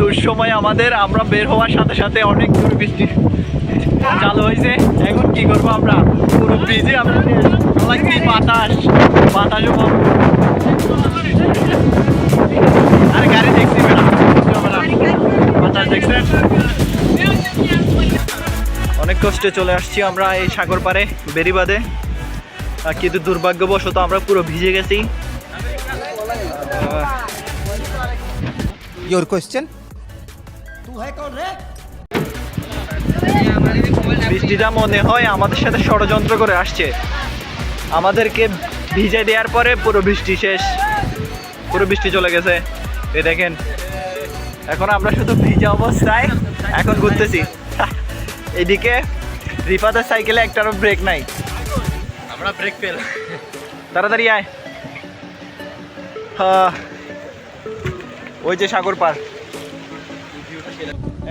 দুঃসময় আমাদের, আমরা বের হওয়ার সাথে সাথে অনেক জোরে বৃষ্টি চালু হয়েছে। এখন কি করব আমরা? পুরো ব্রিজে আমরা। কি বাতাস? বাতাসও। আর গাড়ি দেখছি ম্যাডাম বাতাস দেখছেন? অনেক কষ্টে চলে আসছি আমরা এই সাগর পাড়ে বেরিবাদে কিন্তু দুর্ভাগ্যবশত আমরা পুরো ভিজে গেছি। your question? বৃষ্টিটা মনে হয় আমাদের সাথে ষড়যন্ত্র করে আসছে। আমাদেরকে ভিজে দেওয়ার পরে পুরো বৃষ্টি শেষ। পুরো বৃষ্টি চলে গেছে। এ দেখেন এখন আমরা শুধু ভিজে অবস্থায় এখন ঘুরতেছি। এদিকে রিফাতের সাইকেলে একটারও ব্রেক নাই। আমরা ব্রেক পেল তাড়াতাড়ি আয়। হ্যাঁ ওই যে সাগর পার।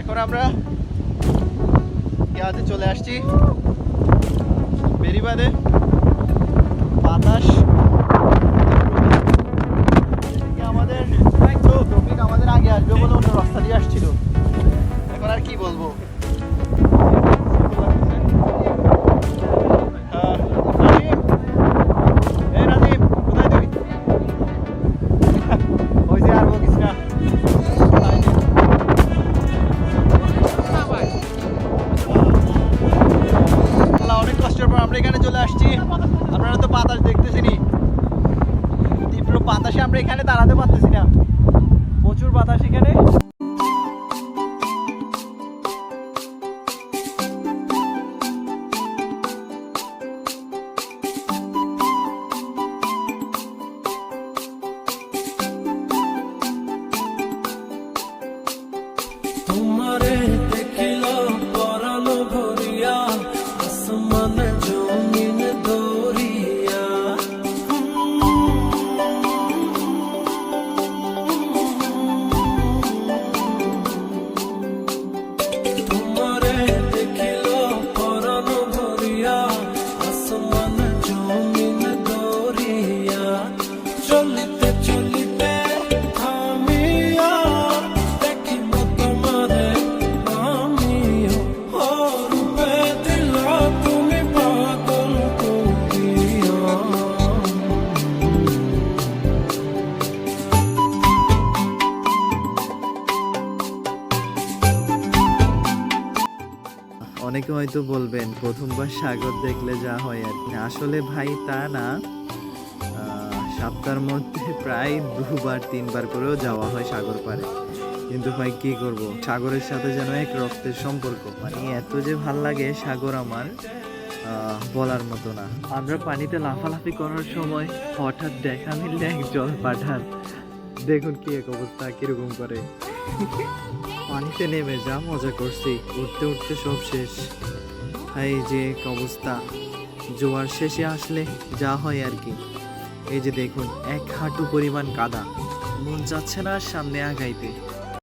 এখন আমরা চলে আসছি। বেরিবাদে বাতাস। এখানে চলে আসছি। আপনারা তো বাতাস দেখতেছেনই। তীব্র বাতাসে আমরা এখানে দাঁড়াতে পারতেছি না। প্রচুর বাতাস এখানে। অনেকে হয়তো বলবেন, প্রথমবার সাগর দেখলে যা হয় আর কি। আসলে ভাই তা না। সপ্তাহের মধ্যে প্রায় দুবার, তিনবার করেও যাওয়া হয় সাগর পাড়ে। কিন্তু ভাই কি করব? সাগরের সাথে যেন এক রক্তের সম্পর্ক। মানে এত যে ভালো লাগে সাগর আমার বলার মতো না। আমরা পানিতে লাফালাফি করার সময় হঠাৎ দেখা মিললে এক জল পাঠান। দেখুন কি এক অবস্থা, কীরকম করে। পানিতে নেমে যা মজা করছি। উঠতে উঠতে সব শেষ। এই যে এক অবস্থা। জোয়ার শেষে আসলে যা হয় আর কি। এই যে দেখুন, এক হাঁটু পরিমাণ কাদা। মন যাচ্ছে না সামনে আগাইতে।